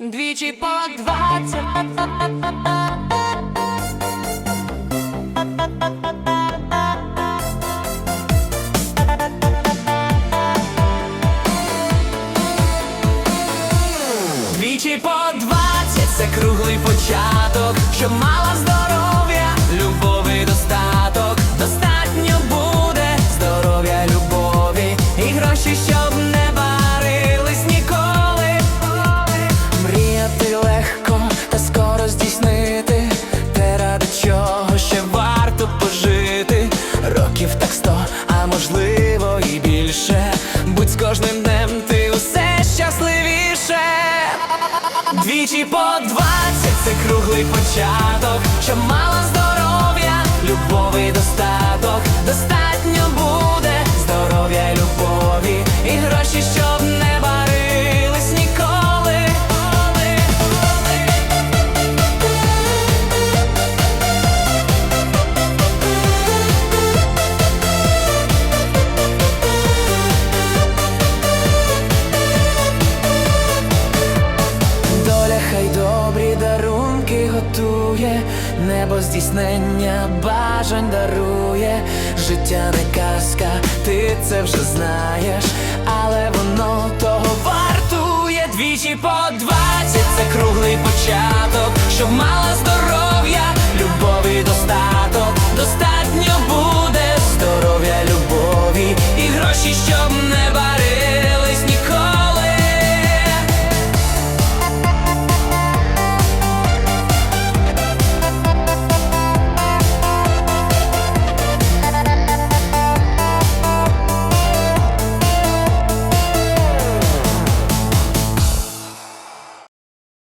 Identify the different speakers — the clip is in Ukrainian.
Speaker 1: Двічі по двадцять. Двічі по двадцять це круглий початок, щоб мала здоров'я, любові достаток. Достатньо буде здоров'я, любові і гроші, щоб не Років так сто, а можливо і більше. Будь з кожним днем ти усе щасливіше. Двічі по двадцять це круглий початок, що мала небо здійснення бажань дарує, життя не казка, ти це вже знаєш, але воно того вартує. Двічі по двадцять, це круглий початок, щоб мала